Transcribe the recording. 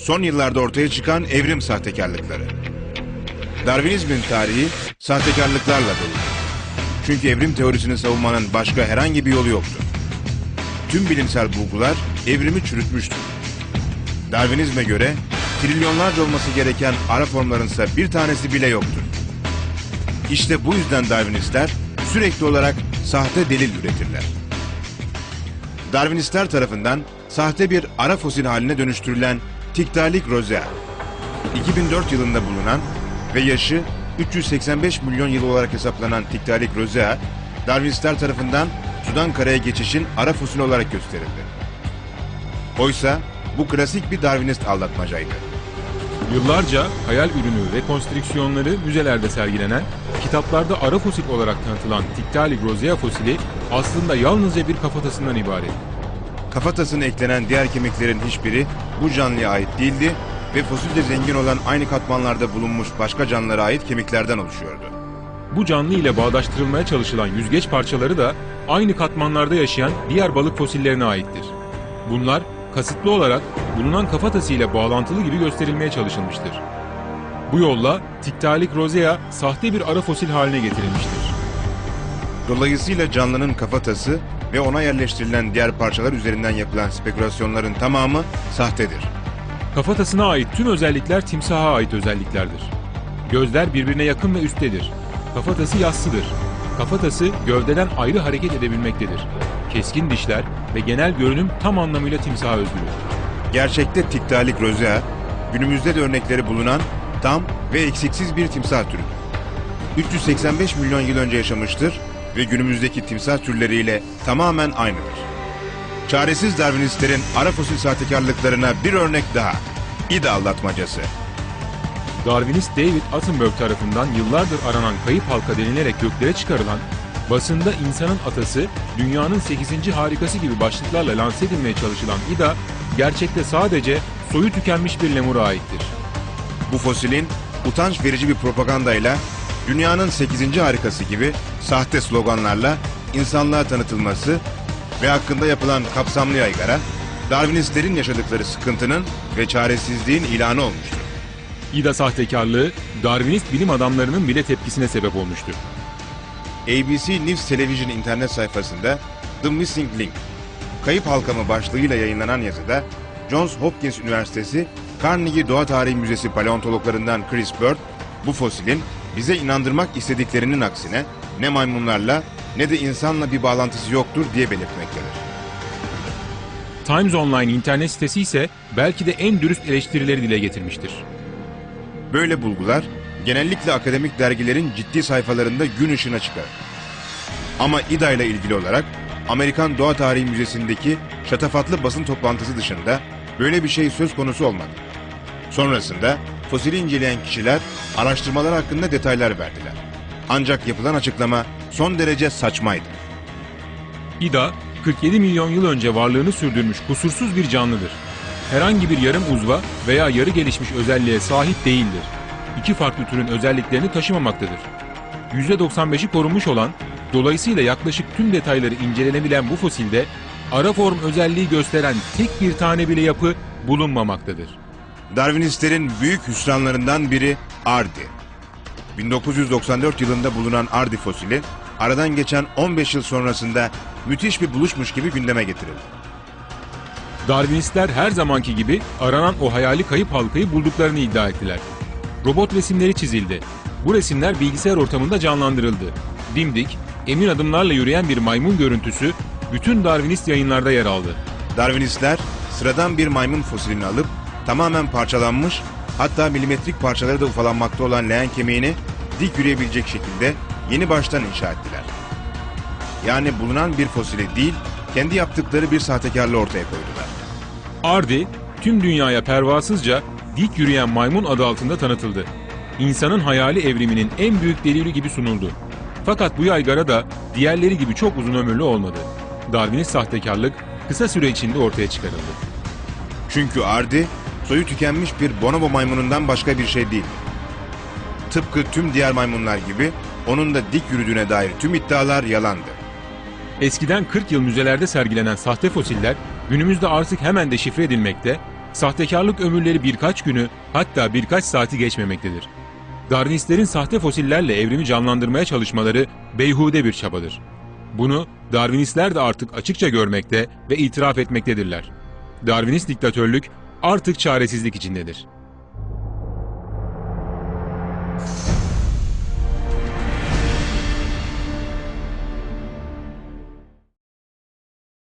son yıllarda ortaya çıkan evrim sahtekarlıkları. Darwinizmin tarihi sahtekarlıklarla dolu. Çünkü evrim teorisini savunmanın başka herhangi bir yolu yoktur. Tüm bilimsel bulgular evrimi çürütmüştür. Darwinizme göre trilyonlarca olması gereken ara formların ise bir tanesi bile yoktur. İşte bu yüzden Darwinistler sürekli olarak sahte delil üretirler. Darwinistler tarafından sahte bir ara fosil haline dönüştürülen Tiktaalik rosea, 2004 yılında bulunan ve yaşı 385 milyon yıl olarak hesaplanan Tiktaalik rosea, Darwinistler tarafından sudan karaya geçişin ara fosil olarak gösterildi. Oysa bu klasik bir Darwinist aldatmacaydı. Yıllarca hayal ürünü rekonstrüksiyonları müzelerde sergilenen, kitaplarda ara fosil olarak tanıtılan Tiktaalik rosea fosili aslında yalnızca bir kafatasından ibaret. Kafatasına eklenen diğer kemiklerin hiçbiri bu canlıya ait değildi ve fosilde zengin olan aynı katmanlarda bulunmuş başka canlılara ait kemiklerden oluşuyordu. Bu canlı ile bağdaştırılmaya çalışılan yüzgeç parçaları da aynı katmanlarda yaşayan diğer balık fosillerine aittir. Bunlar kasıtlı olarak bulunan kafatası ile bağlantılı gibi gösterilmeye çalışılmıştır. Bu yolla Tiktaalik rosea sahte bir ara fosil haline getirilmiştir. Dolayısıyla canlının kafatası ve ona yerleştirilen diğer parçalar üzerinden yapılan spekülasyonların tamamı sahtedir. Kafatasına ait tüm özellikler timsaha ait özelliklerdir. Gözler birbirine yakın ve üsttedir. Kafatası yassıdır. Kafatası gövdeden ayrı hareket edebilmektedir. Keskin dişler ve genel görünüm tam anlamıyla timsaha özgüdür. Gerçekte Tiktaalik rosea, günümüzde de örnekleri bulunan tam ve eksiksiz bir timsah türüdür. 385 milyon yıl önce yaşamıştır ve günümüzdeki timsah türleriyle tamamen aynıdır. Çaresiz Darwinistlerin ara fosil sahtekarlıklarına bir örnek daha. İda aldatmacası. Darwinist David Attenborough tarafından yıllardır aranan kayıp halka denilerek göklere çıkarılan, basında insanın atası, dünyanın 8. harikası gibi başlıklarla lanse edilmeye çalışılan İda, gerçekte sadece soyu tükenmiş bir lemura aittir. Bu fosilin utanç verici bir propagandayla dünyanın 8. harikası gibi sahte sloganlarla insanlığa tanıtılması ve hakkında yapılan kapsamlı yaygara Darwinistlerin yaşadıkları sıkıntının ve çaresizliğin ilanı olmuştur. İda sahtekarlığı, Darwinist bilim adamlarının bile tepkisine sebep olmuştur. ABC News Television internet sayfasında The Missing Link, Kayıp Halkamı başlığıyla yayınlanan yazıda Johns Hopkins Üniversitesi Carnegie Doğa Tarihi Müzesi paleontologlarından Chris Bird, bu fosilin bize inandırmak istediklerinin aksine ne maymunlarla ne de insanla bir bağlantısı yoktur diye belirtmektedir. Times Online internet sitesi ise belki de en dürüst eleştirileri dile getirmiştir. Böyle bulgular genellikle akademik dergilerin ciddi sayfalarında gün ışığına çıkar. Ama İDA ile ilgili olarak Amerikan Doğa Tarihi Müzesi'ndeki şatafatlı basın toplantısı dışında böyle bir şey söz konusu olmadı. Sonrasında fosili inceleyen kişiler araştırmalar hakkında detaylar verdiler. Ancak yapılan açıklama son derece saçmaydı. İda, 47 milyon yıl önce varlığını sürdürmüş kusursuz bir canlıdır. Herhangi bir yarım uzva veya yarı gelişmiş özelliğe sahip değildir. İki farklı türün özelliklerini taşımamaktadır. %95'i korunmuş olan, dolayısıyla yaklaşık tüm detayları incelenebilen bu fosilde ara form özelliği gösteren tek bir tane bile yapı bulunmamaktadır. Darwinistlerin büyük hüsranlarından biri Ardi. 1994 yılında bulunan Ardi fosili, aradan geçen 15 yıl sonrasında müthiş bir buluşmuş gibi gündeme getirildi. Darwinistler her zamanki gibi aranan o hayali kayıp halkayı bulduklarını iddia ettiler. Robot resimleri çizildi. Bu resimler bilgisayar ortamında canlandırıldı. Dimdik, emin adımlarla yürüyen bir maymun görüntüsü bütün Darwinist yayınlarda yer aldı. Darwinistler sıradan bir maymun fosilini alıp tamamen parçalanmış hatta milimetrik parçaları da ufalanmakta olan leğen kemiğini dik yürüyebilecek şekilde yeni baştan inşa ettiler. Yani bulunan bir fosili değil, kendi yaptıkları bir sahtekarlığı ortaya koydular. Ardi, tüm dünyaya pervasızca dik yürüyen maymun adı altında tanıtıldı. İnsanın hayali evriminin en büyük delili gibi sunuldu. Fakat bu yaygara da diğerleri gibi çok uzun ömürlü olmadı. Darwinist sahtekarlık kısa süre içinde ortaya çıkarıldı. Çünkü Ardi, soyu tükenmiş bir bonobo maymunundan başka bir şey değil. Tıpkı tüm diğer maymunlar gibi onun da dik yürüdüğüne dair tüm iddialar yalandı. Eskiden 40 yıl müzelerde sergilenen sahte fosiller günümüzde artık hemen deşifre edilmekte, sahtekarlık ömürleri birkaç günü hatta birkaç saati geçmemektedir. Darwinistlerin sahte fosillerle evrimi canlandırmaya çalışmaları beyhude bir çabadır. Bunu Darwinistler de artık açıkça görmekte ve itiraf etmektedirler. Darwinist diktatörlük artık çaresizlik içindedir.